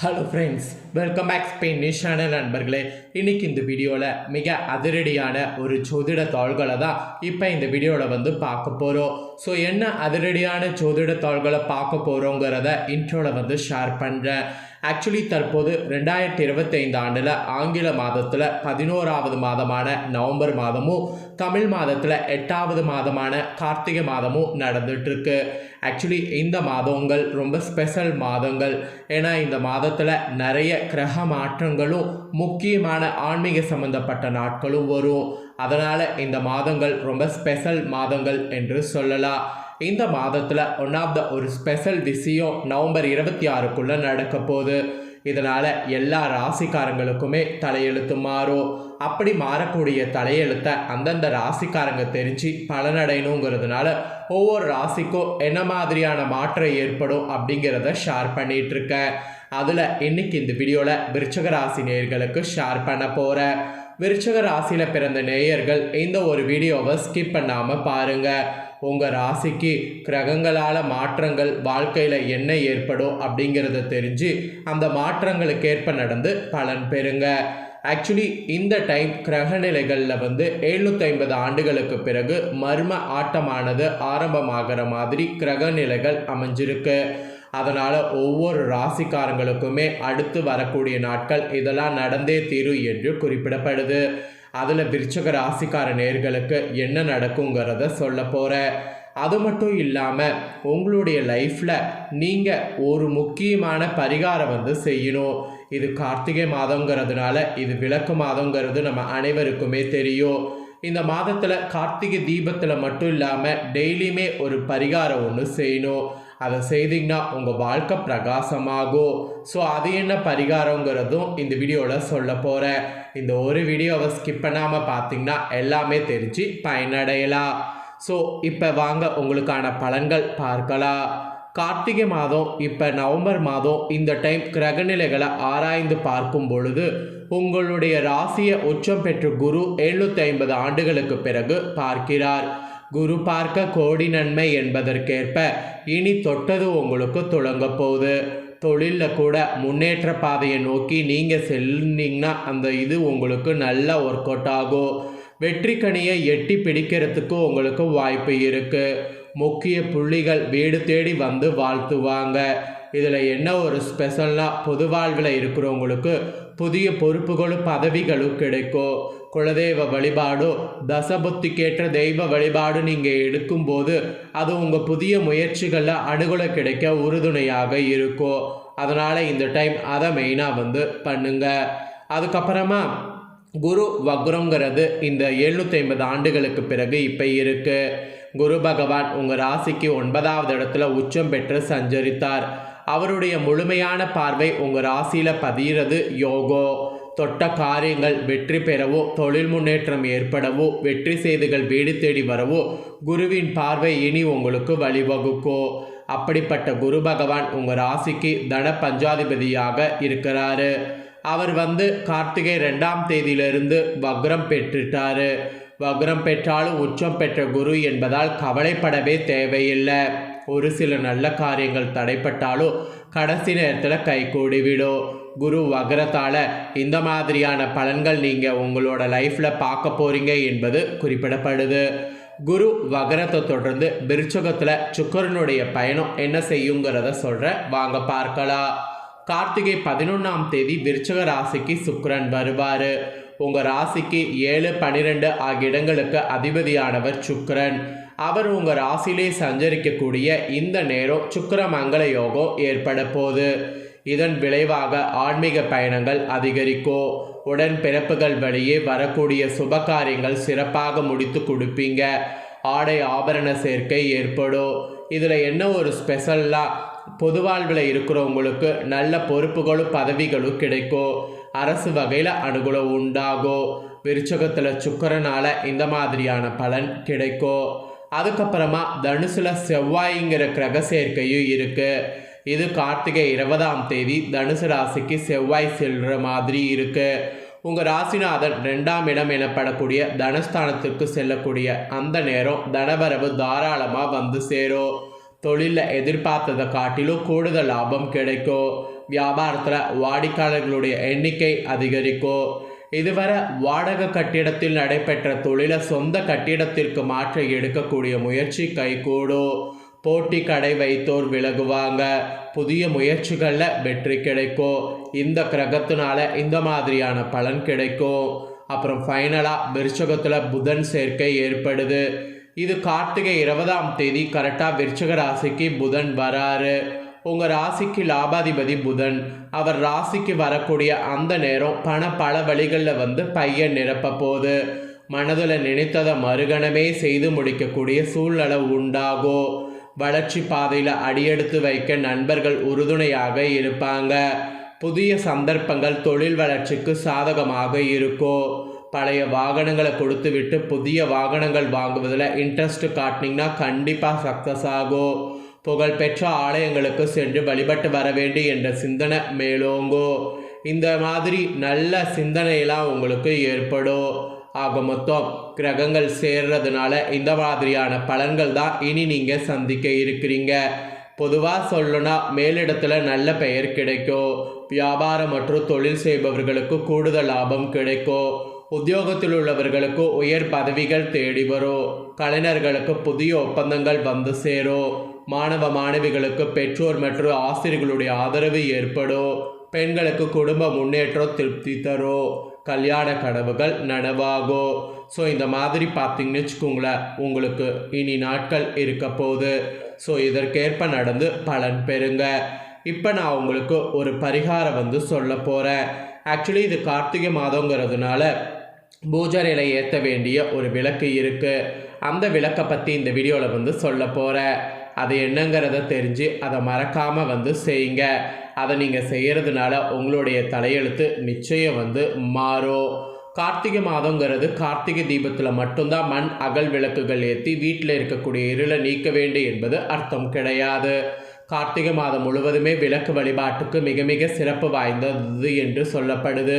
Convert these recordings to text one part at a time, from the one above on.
Hello friends welcome back Spain channel நண்பர்களே. இன்றைக்கி இந்த வீடியோவில் மிக அதிரடியான ஒரு ஜோதிட தாள்களை தான் இப்போ இந்த வீடியோவில் வந்து பார்க்க போகிறோம் ஸோ என்ன அதிரடியான ஜோதிட தாள்களை பார்க்க போகிறோங்கிறத இன்ட்ரோவில் வந்து ஷேர் பண்ணுறேன் ஆக்சுவலி தற்போது ரெண்டாயிரத்தி இருபத்தைந்து ஆண்டில் ஆங்கில மாதத்தில் பதினோராவது மாதமான நவம்பர் மாதமும் தமிழ் மாதத்தில் எட்டாவது மாதமான கார்த்திகை மாதமும் நடந்துட்டுருக்கு. ஆக்சுவலி இந்த மாதங்கள் ரொம்ப ஸ்பெஷல் மாதங்கள். ஏன்னா இந்த மாதத்தில் நிறைய கிரக மாற்றங்களும் முக்கியமான ஆன்மீக சம்பந்தப்பட்ட நாட்களும் வரும். அதனால் இந்த மாதங்கள் ரொம்ப ஸ்பெஷல் மாதங்கள் என்று சொல்லலாம். இந்த மாதத்தில் ஒன் ஆஃப் த ஒரு ஸ்பெஷல் விஷயம் நவம்பர் இருபத்தி ஆறுக்குள்ளே நடக்க போகுது. இதனால் எல்லா ராசிக்காரங்களுக்குமே தலையெழுத்து மாறும். அப்படி மாறக்கூடிய தலையெழுத்தை அந்தந்த ராசிக்காரங்க தெரிஞ்சு பலனடையணுங்கிறதுனால ஒவ்வொரு ராசிக்கும் என்ன மாதிரியான மாற்றம் ஏற்படும் அப்படிங்கிறத ஷேர் பண்ணிகிட்ருக்கேன் அதில் இன்னைக்கு இந்த வீடியோவில் விருச்சக ராசி நேயர்களுக்கு ஷேர் பண்ண போகிறேன் விருச்சக ராசியில் பிறந்த நேயர்கள் இந்த ஒரு வீடியோவை ஸ்கிப் பண்ணாமல் பாருங்கள் உங்கள் ராசிக்கு கிரகங்களால் மாற்றங்கள் வாழ்க்கையில் என்ன ஏற்படும் அப்படிங்கிறத தெரிஞ்சு அந்த மாற்றங்களுக்கு ஏற்ப நடந்து பலன் பெறுங்க. ஆக்சுவலி இந்த டைம் கிரக நிலைகளில் வந்து எழுநூற்றி ஐம்பது ஆண்டுகளுக்கு பிறகு மர்ம ஆட்டமானது ஆரம்பமாகிற மாதிரி கிரக நிலைகள் அமைஞ்சிருக்கு. அதனால் ஒவ்வொரு ராசிக்காரங்களுக்குமே அடுத்து வரக்கூடிய நாட்கள் இதெல்லாம் நடந்தே தீரும் என்று குறிப்பிடப்படுது. அதில் விருச்சக ராசிக்கார நேர்களுக்கு என்ன நடக்குங்கிறத சொல்ல போகிறேன் அது மட்டும் இல்லாமல் உங்களுடைய லைஃப்பில் நீங்கள் ஒரு முக்கியமான பரிகாரம் வந்து செய்யணும். இது கார்த்திகை மாதங்கிறதுனால இது விளக்கு மாதங்கிறது நம்ம அனைவருக்குமே தெரியும். இந்த மாதத்தில் கார்த்திகை தீபத்தில் மட்டும் இல்லாமல் டெய்லியுமே ஒரு பரிகாரம் ஒன்று செய்யணும். அதை செய்தீங்கன்னா உங்கள் வாழ்க்கை பிரகாசமாகும். ஸோ அது என்ன பரிகாரங்கிறதும் இந்த வீடியோவில் சொல்ல போகிறேன் இந்த ஒரு வீடியோவை ஸ்கிப் பண்ணாமல் பார்த்தீங்கன்னா எல்லாமே தெரிஞ்சு பயனடையலாம். ஸோ இப்போ வாங்க உங்களுக்கான பலன்கள் பார்க்கலாம். கார்த்திகை மாதம் இப்போ நவம்பர் மாதம் இந்த டைம் கிரகநிலைகளை ஆராய்ந்து பார்க்கும் பொழுது உங்களுடைய ராசியை உச்சம் பெற்ற குரு எழுநூற்றி ஐம்பது ஆண்டுகளுக்கு பிறகு பார்க்கிறார். குரு பார்க்க கோடி நன்மை என்பதற்கேற்ப இனி தொட்டது உங்களுக்கு தொடங்க போகுது. தொழிலில் கூட முன்னேற்ற பாதையை நோக்கி நீங்கள் செல்லிங்கன்னா அந்த இது உங்களுக்கு நல்ல ஒர்க் அவுட் ஆகும். வெற்றி கனியை எட்டி பிடிக்கிறதுக்கு உங்களுக்கு வாய்ப்பு இருக்குது முக்கிய புள்ளிகள் வீடு தேடி வந்து வாழ்த்துவாங்க. இதில் என்ன ஒரு ஸ்பெஷல்னால் பொது வாழ்வில் இருக்கிறவங்களுக்கு புதிய பொறுப்புகளும் பதவிகளும் கிடைக்கும். குலதெய்வ வழிபாடும் தசபுத்திக்கேற்ற தெய்வ வழிபாடு நீங்கள் எடுக்கும்போது அது உங்கள் புதிய முயற்சிகளில் அணுகுல கிடைக்க உறுதுணையாக இருக்கும் அதனால் இந்த டைம் அதை மெயினாக வந்து பண்ணுங்க. அதுக்கப்புறமா குரு வக்ரங்கிறது இந்த எழுநூற்றி ஐம்பது ஆண்டுகளுக்கு பிறகு இப்போ இருக்குது குரு பகவான் உங்கள் ராசிக்கு ஒன்பதாவது இடத்துல உச்சம் பெற்று சஞ்சரித்தார். அவருடைய முழுமையான பார்வை உங்கள் ராசியில் பதிகிறது யோகோ. தொட்ட காரியங்கள் வெற்றி பெறவோ தொழில் முன்னேற்றம் ஏற்படவோ வெற்றி செய்திகள் வீடு தேடி வரவோ குருவின் பார்வை இனி உங்களுக்கு வழிவகுக்கோ. அப்படிப்பட்ட குரு பகவான் உங்கள் ராசிக்கு தன பஞ்சாதிபதியாக இருக்கிறாரு. அவர் வந்து கார்த்திகை ரெண்டாம் தேதியிலிருந்து வக்ரம் பெற்றுட்டாரு. வக்ரம் பெற்றாலும் உச்சம் பெற்ற குரு என்பதால் கவலைப்படவே தேவையில்லை. ஒரு சில நல்ல காரியங்கள் தடைப்பட்டாலும் கடைசி நேரத்தில் கைகூடிவிடும் குரு வக்ரத்தால் இந்த மாதிரியான பலன்கள் நீங்கள் உங்களோட லைஃப்பில் பார்க்க போகிறீங்க என்பது குறிப்பிடப்படுது. குரு வகரத்தை தொடர்ந்து விருச்சகத்தில் சுக்கரனுடைய பயணம் என்ன செய்யுங்கிறத சொல்கிறேன் வாங்க பார்க்கலாம். கார்த்திகை பதினொன்றாம் தேதி விருச்சக ராசிக்கு சுக்கரன் வருவார். உங்கள் ராசிக்கு ஏழு பன்னிரெண்டு ஆகிய இடங்களுக்கு அதிபதியானவர் சுக்கரன். அவர் உங்கள் ராசியிலே சஞ்சரிக்கக்கூடிய இந்த நேரம் சுக்கர மங்கள யோகம் ஏற்பட போகுது. இதன் விளைவாக ஆன்மீக பயணங்கள் அதிகரிக்கும் உடன் பிறப்புகள் வழியே வரக்கூடிய சுப காரியங்கள் சிறப்பாக முடித்து கொடுப்பீங்க. ஆடை ஆபரண சேர்க்கை ஏற்படும் இதில் என்ன ஒரு ஸ்பெஷல்லாக பொது வாழ்வில் இருக்கிறவங்களுக்கு நல்ல பொறுப்புகளும் பதவிகளும் கிடைக்கும் அரசு வகையில் அனுகூலம் உண்டாகும் விருச்சகத்தில் சுக்கரனால் இந்த மாதிரியான பலன் கிடைக்கும் அதுக்கப்புறமா தனுசில் செவ்வாய்ங்கிற கிரக சேர்க்கையும் இருக்குது இது கார்த்திகை இருபதாம் தேதி தனுசு ராசிக்கு செவ்வாய் செல்கிற மாதிரி இருக்குது உங்கள் ராசிநாதன் ரெண்டாம் இடம் எனப்படக்கூடிய தனஸ்தானத்திற்கு செல்லக்கூடிய அந்த நேரம் தனவரவு தாராளமாக வந்து சேரும். தொழிலில் எதிர்பார்த்ததை காட்டிலும் கூடுதல் லாபம் கிடைக்கும். வியாபாரத்தில் வாடிக்கையாளர்களுடைய எண்ணிக்கை அதிகரிக்கும். இதுவரை வாடகை கட்டிடத்தில் நடைபெற்ற தொழிலை சொந்த கட்டிடத்திற்கு மாற்ற எடுக்கக்கூடிய முயற்சி கைகூடும். போட்டி கடை வைத்தோர் விலகுவாங்க. புதிய முயற்சிகளில் வெற்றி கிடைக்கும். இந்த கிரகத்தினால இந்த மாதிரியான பலன் கிடைக்கும். அப்புறம் ஃபைனலாக விருச்சகத்தில் புதன் சேர்க்கை ஏற்படுது. இது கார்த்திகை இருபதாம் தேதி கரெக்டாக விருச்சக ராசிக்கு புதன் வராரு. உங்கள் ராசிக்கு லாபாதிபதி புதன். அவர் ராசிக்கு வரக்கூடிய அந்த நேரம் பண பல வழிகளில் வந்து பையன் நிரப்ப போகுது. மனதில் நினைத்ததை மறுகணமே செய்து முடிக்கக்கூடிய சூழ்நிலை உண்டாகும். வளர்ச்சி பாதையில் அடியெடுத்து வைக்க நண்பர்கள் உறுதுணையாக இருப்பாங்க. புதிய சந்தர்ப்பங்கள் தொழில் வளர்ச்சிக்கு சாதகமாக இருக்கும் பழைய வாகனங்களை கொடுத்து விட்டு புதிய வாகனங்கள் வாங்குவதில் இன்ட்ரெஸ்ட் காட்டினீங்கன்னா கண்டிப்பாக சக்ஸஸ் ஆகும் புகழ்பெற்ற ஆலயங்களுக்கு சென்று வழிபட்டு வர வேண்டும் என்ற சிந்தனை மேலோங்கோ. இந்த மாதிரி நல்ல சிந்தனையெல்லாம் உங்களுக்கு ஏற்படும். ஆக மொத்தம் கிரகங்கள் சேர்றதுனால இந்த மாதிரியான பலன்கள் தான் இனி நீங்கள் சந்திக்க இருக்கிறீங்க. பொதுவாக சொல்லணும்னா மேலிடத்தில் நல்ல பெயர் கிடைக்கும். வியாபாரம் மற்றும் தொழில் செய்பவர்களுக்கு கூடுதல் லாபம் கிடைக்கும். உத்தியோகத்தில் உள்ளவர்களுக்கு உயர் பதவிகள் தேடி வரும். கலைஞர்களுக்கு புதிய ஒப்பந்தங்கள் வந்து சேரும். மாணவ மாணவிகளுக்கு பெற்றோர் மற்றும் ஆசிரியர்களுடைய ஆதரவு ஏற்படும். பெண்களுக்கு குடும்ப முன்னேற்றம் திருப்தி தரும். கல்யாண கனவுகள் நனவாகும் ஸோ இந்த மாதிரி பார்த்தீங்கன்னு வச்சுக்கோங்களேன் உங்களுக்கு இனி நாட்கள் இருக்க போகுது. ஸோ இதற்கேற்ப நடந்து பலன் பெறுங்க. இப்போ நான் உங்களுக்கு ஒரு பரிகாரம் வந்து சொல்ல போகிறேன் ஆக்சுவலி இது கார்த்திகை மாதங்கிறதுனால பூஜரையில் ஏற்ற வேண்டிய ஒரு விளக்கு இருக்குது அந்த விளக்கை பற்றி இந்த வீடியோவில் வந்து சொல்ல போகிறேன் அது என்னங்கிறத தெரிஞ்சு அதை மறக்காமல் வந்து செய்யுங்க. அதை நீங்கள் செய்கிறதுனால உங்களுடைய தலையெழுத்து நிச்சயம் வந்து மாறும். கார்த்திகை மாதங்கிறது கார்த்திகை தீபத்தில் மட்டும்தான் மண் அகல் விளக்குகள் ஏற்றி வீட்டில் இருக்கக்கூடிய இருளை நீக்க வேண்டும் என்பது அர்த்தம் கிடையாது. கார்த்திகை மாதம் முழுவதுமே விளக்கு வழிபாட்டுக்கு மிக மிக சிறப்பு வாய்ந்தது என்று சொல்லப்படுது.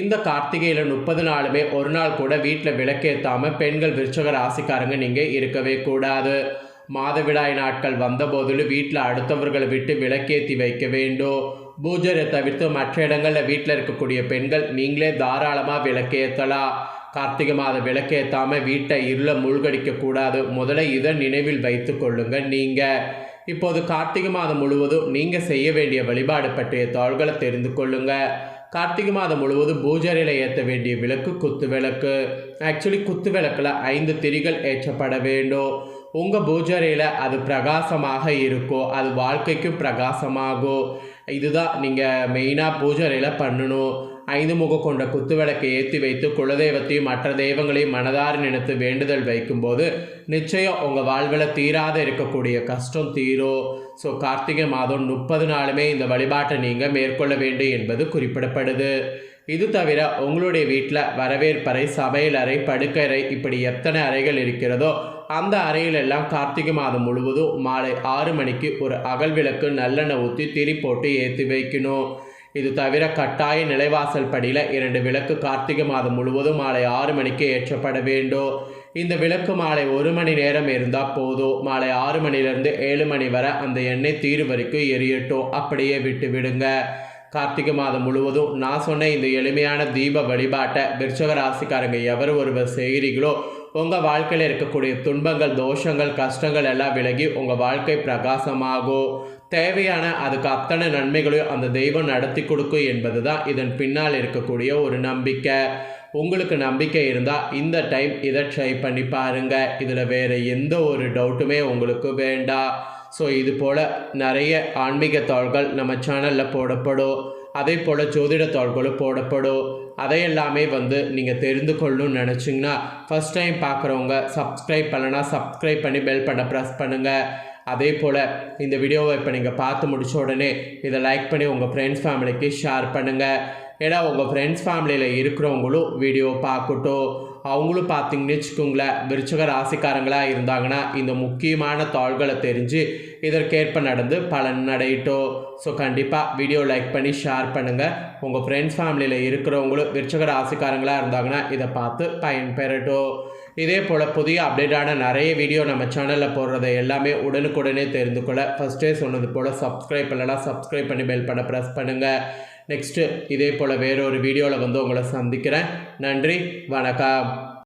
இந்த கார்த்திகையில் முப்பது நாளுமே ஒரு நாள் கூட வீட்டில் விளக்கேற்றாமல் பெண்கள் விருச்சக ராசிக்காரங்க நீங்கள் இருக்கவே கூடாது. மாதவிடாய் நாட்கள் வந்தபோதிலும் வீட்டில் அடுத்தவர்களை விட்டு விளக்கேற்றி வைக்க வேண்டும் பூஜரை தவிர்த்து மற்ற இடங்களில் வீட்டில் இருக்கக்கூடிய பெண்கள் நீங்களே தாராளமாக விளக்கேற்றலாம் கார்த்திகை மாதம் விளக்கேற்றாமல் வீட்டை இருள மூழ்கடிக்க கூடாது. முதல்ல இதை நினைவில் வைத்து கொள்ளுங்கள் நீங்கள் இப்போது கார்த்திகை மாதம் முழுவதும் நீங்கள் செய்ய வேண்டிய வழிபாடு பற்றிய தாள்களை தெரிந்து கொள்ளுங்கள் கார்த்திகை மாதம் முழுவதும் பூஜரையில் ஏற்ற வேண்டிய விளக்கு குத்து விளக்கு ஆக்சுவலி குத்து விளக்கில் ஐந்து திரிகள் ஏற்றப்பட வேண்டும் உங்கள் பூஜரையில் அது பிரகாசமாக இருக்கோ அது வாழ்க்கைக்கும் பிரகாசமாகும் இதுதான் நீங்கள் மெயினாக பூஜரையில் பண்ணணும். ஐந்து முகம் கொண்ட குத்து விளக்கை ஏற்றி வைத்து குலதெய்வத்தையும் மற்ற தெய்வங்களையும் மனதார நினைத்து வேண்டுதல் வைக்கும்போது நிச்சயம் உங்கள் வாழ்வில் தீராத இருக்கக்கூடிய கஷ்டம் தீரும். ஸோ கார்த்திகை மாதம் முப்பது நாளுமே இந்த வழிபாட்டை நீங்கள் மேற்கொள்ள வேண்டும் என்பது குறிப்பிடப்படுது. இது தவிர உங்களுடைய வீட்டில் வரவேற்பறை சமையலறை படுக்கறை இப்படி எத்தனை அறைகள் இருக்கிறதோ அந்த அறையிலெல்லாம் கார்த்திகை மாதம் முழுவதும் மாலை ஆறு மணிக்கு ஒரு அகல் விளக்கு நல்லெண்ணெய் ஊற்றி திரி போட்டு ஏற்றி வைக்கணும். இது தவிர கட்டாய நிலைவாசல் படியில் இரண்டு விளக்கு கார்த்திகை மாதம் முழுவதும் மாலை ஆறு மணிக்கு ஏற்றப்பட வேண்டும். இந்த விளக்கு மாலை ஒரு மணி நேரம் இருந்தால் போதும். மாலை ஆறு மணிலேருந்து ஏழு மணி வரை அந்த எண்ணெய் தீர் வரைக்கும் எரியட்டும். அப்படியே விட்டு விடுங்க. கார்த்திகை மாதம் முழுவதும் நான் சொன்ன இந்த எளிமையான தீப வழிபாட்டை விருச்சக ராசிக்காரங்க எவர் ஒருவர் செய்கிறீங்களோ உங்கள் வாழ்க்கையில் இருக்கக்கூடிய துன்பங்கள் தோஷங்கள் கஷ்டங்கள் எல்லாம் விலகி உங்கள் வாழ்க்கை பிரகாசமாகும். தேவையான அதுக்கு அத்தனை நன்மைகளையும் அந்த தெய்வம் நடத்தி கொடுக்கும் என்பது தான் இதன் பின்னால் இருக்கக்கூடிய ஒரு நம்பிக்கை. உங்களுக்கு நம்பிக்கை இருந்தால் இந்த டைம் இதை ட்ரை பண்ணி பாருங்கள் இதில் வேறு எந்த ஒரு டவுட்டுமே உங்களுக்கு வேண்டாம். ஸோ இது போல் நிறைய ஆன்மீக தாள்கள் நம்ம சேனலில் போடப்படும். அதே போல் ஜோதிட தாள்களும் போடப்படும். அதையெல்லாமே வந்து நீங்கள் தெரிந்து கொள்ளணும்னு நினச்சிங்கன்னா ஃபஸ்ட் டைம் பார்க்குறவங்க சப்ஸ்கிரைப் பண்ணலன்னா சப்ஸ்கிரைப் பண்ணி பெல் பண்ண ப்ரெஸ் பண்ணுங்கள் அதே போல் இந்த வீடியோவை இப்போ நீங்கள் பார்த்து முடிச்ச உடனே இதை லைக் பண்ணி உங்கள் ஃப்ரெண்ட்ஸ் ஃபேமிலிக்கு ஷேர் பண்ணுங்கள் ஏன்னா உங்கள் ஃப்ரெண்ட்ஸ் ஃபேமிலியில் இருக்கிறவங்களும் வீடியோ பார்க்கட்டும். அவங்களும் பார்த்தீங்கன்னு வச்சுக்கோங்களேன் விருச்சக ராசிக்காரங்களாக இருந்தாங்கன்னா இந்த முக்கியமான தாள்களை தெரிஞ்சு இதற்கேற்ப நடந்து பலன் அடையிட்டோம். ஸோ கண்டிப்பாக வீடியோ லைக் பண்ணி ஷேர் பண்ணுங்கள் உங்கள் ஃப்ரெண்ட்ஸ் ஃபேமிலியில் இருக்கிறவங்களும் விருச்சக ராசிக்காரங்களாக இருந்தாங்கன்னா இதை பார்த்து பயன்பெறட்டும். இதே போல் புதிய அப்டேட்டான நிறைய வீடியோ நம்ம சேனலில் போடுறத எல்லாமே உடனுக்குடனே தெரிந்து கொள்ள ஃபஸ்ட்டே சொன்னது போல் சப்ஸ்கிரைப் பண்ணலாம் சப்ஸ்கிரைப் பண்ணி பெல் பண்ண ப்ரெஸ் பண்ணுங்கள் நெக்ஸ்ட்டு இதே போல் வேறொரு வீடியோவில் வந்து உங்களை சந்திக்கிறேன். நன்றி வணக்கம்.